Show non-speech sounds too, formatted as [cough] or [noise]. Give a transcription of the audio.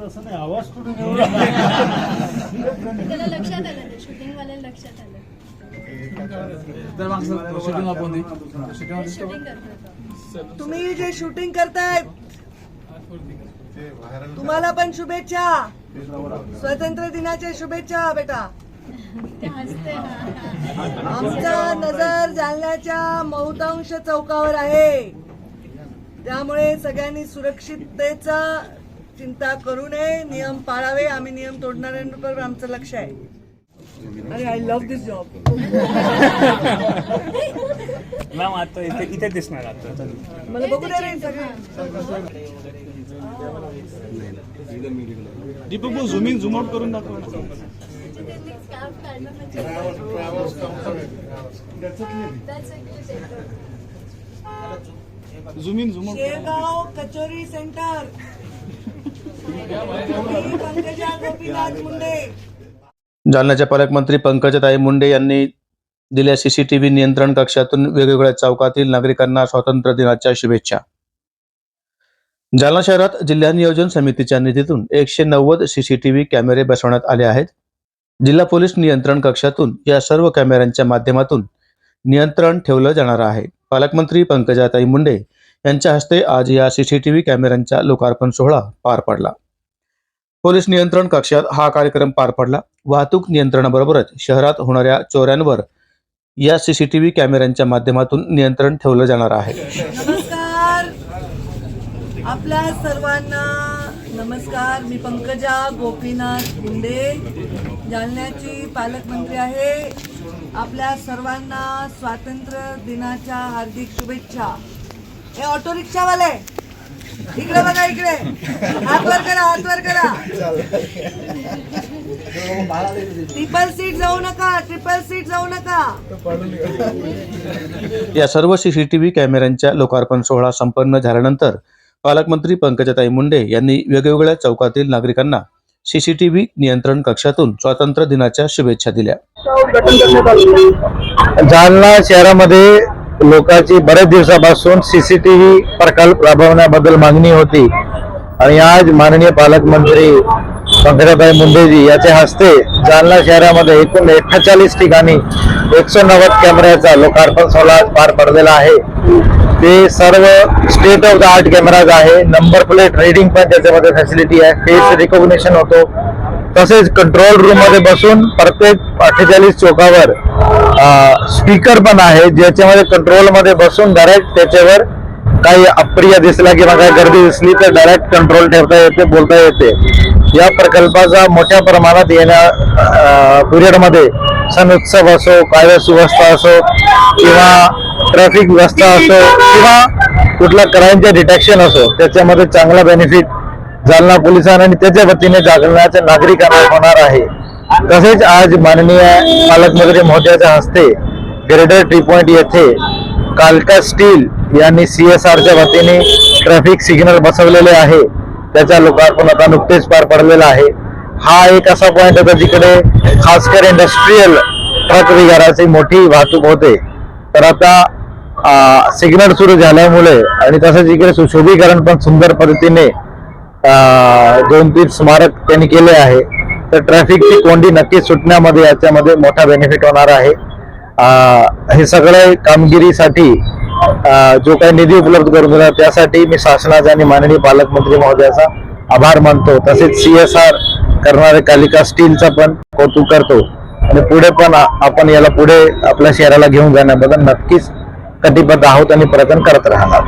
तसं नाही आवाज कुठून येऊ [laughs] लागला? त्याला लक्षात आलं ते शूटिंग वाल्याला लक्षात आलं. शूटिंग. तुम्ही जे शूटिंग करताय तुम्हाला पण शुभेच्छा. स्वातंत्र्य दिनाच्या शुभेच्छा बेटा. ते हसते. आमचा नजर जालन्याच्या बहुतांश चौकावर आहे. त्यामुळे सगळ्यांनी सुरक्षिततेचा चिंता करू नये नियम पाळावे आम्ही नियम तोडणाऱ्यांवर आमचं लक्ष आहे. अरे I love this job ma'am आता इथे इथे दिसणार आता. मला बघू दे रे सगळे. दीपक भाऊ झुमिंग झुम आउट करून दाखवा. Zooming zoom out Shegaon kachori centre. जालन्याच्या पालकमंत्री पंकजाताई मुंडे यांनी दिल्या सीसीटीव्ही नियंत्रण कक्षातून वेगवेगळ्या चौकातील नागरिकांना स्वातंत्र्य दिनाच्या शुभेच्छा. जालना शहरात जिल्हा नियोजन समितीच्या निधीतून एकशे नव्वद सीसीटीव्ही कॅमेरे बसवण्यात आले आहेत. जिल्हा पोलीस नियंत्रण कक्षातून या सर्व कॅमेऱ्यांच्या माध्यमातून नियंत्रण ठेवलं जाणार आहे. पालकमंत्री पंकजाताई मुंडे यांच्या हस्ते आज या सीसीटीव्ही कॅमेऱ्यांचा लोकार्पण सोहळा पार पडला. पोलीस नियंत्रण कक्षात हा कार्यक्रम पार पडला. वाहतूक नियंत्रणाबरोबरच शहरात होणाऱ्या चोऱ्यांवर या सीसीटीव्ही कॅमेऱ्यांच्या माध्यमातून नियंत्रण ठेवलं जाणार आहे. नमस्कार. आपल्या सर्वांना नमस्कार. मी पंकजा गोपीनाथ मुंडे जालन्याची पालकमंत्री आहे. आपल्या सर्वांना स्वातंत्र्य दिनाच्या हार्दिक शुभेच्छा. हे ऑटो रिक्षावाले. इकडे बघा इकडे. हात वर करा हात वर करा. ट्रिपल सीट जाऊ नका ट्रिपल सीट जाऊ नका. या सर्व सीसीटीव्ही कॅमेऱ्यांच्या लोकार्पण सोहळा संपन्न झाल्यानंतर पालकमंत्री पंकजाताई मुंडे यांनी वेगवेगळ्या चौकातील नागरिकांना सीसीटीव्ही नियंत्रण कक्षातून स्वातंत्र्य दिनाच्या शुभेच्छा दिल्या. जालना शहरामध्ये लोकांची बऱ्याच दिवसापासून सीसीटीव्ही प्रकल्प राबवण्याबद्दल मागणी होती. आणि आज माननीय पालकमंत्री पंकजाताई मुंडेजी याच्या हस्ते जालना शहरामध्ये एकूण अठ्ठेचाळीस ठिकाणी एकशे नव्वद कॅमेऱ्याचा लोकार्पण सोहळा पार पडलेला आहे. ते सर्व state of the art cameras आहे. नंबर प्लेट रीडिंग पण त्याच्यामध्ये फॅसिलिटी आहे. फेस रिकॉग्निशन होतो. तसेच कंट्रोल रूममध्ये बसून प्रत्येक अठ्ठेचाळीस चौकावर स्पीकर पण आहे ज्याच्यामध्ये कंट्रोलमध्ये बसून डायरेक्ट त्याच्यावर काही अप्रिय दिसला किंवा काही गर्दी दिसली तर डायरेक्ट कंट्रोल ठेवता येते बोलता येते. या प्रकल्पाचा मोठ्या प्रमाणात येण्या पिरियडमध्ये सण उत्सव असो कायदा सुव्यवस्था असो किंवा ट्रॅफिक व्यवस्था असो किंवा कुठला क्राईमचे डिटेक्शन असो त्याच्यामध्ये चांगला बेनिफिट जालना पोलिसांना आणि त्याच्या वतीने जालन्याच्या नागरिकांना होणार आहे. तसेच आज माननीय पालकमंत्री महोदयाच्या हस्ते ग्रेटर टी पॉइंट येथे कालका स्टील यांनी सीएसआरच्या वतीने ट्रॅफिक सिग्नल बसवलेले आहे. त्याचा लोकार्पण आता नुकतेच पार पडलेला आहे. हा एक असा पॉइंट होता जिकडे खासकर इंडस्ट्रीयल ट्रक विगाराची मोठी वाहतूक होते. तर आता सिग्नल सुरू झाल्यामुळे आणि तसंच इकडे सुशोभीकरण पण सुंदर पद्धतीने दोन तीन स्मारक त्यांनी केले आहे. तर ट्रॅफिकची कोंडी नक्की सुटण्यामध्ये याच्यामध्ये मोठा बेनिफिट होणार आहे. हे सगळे कामगिरीसाठी जो काही निधी उपलब्ध करून दिला त्यासाठी मी शासनाचा आणि माननीय पालकमंत्री महोदयाचा आभार मानतो. तसेच सी एस आर करणारे कालिका स्टीलचा पण कौतुक करतो. आणि पुढे पण आपण याला पुढे आपल्या शहराला घेऊन जाण्याबद्दल नक्कीच कटिबद्ध आहोत आणि प्रयत्न करत राहणार.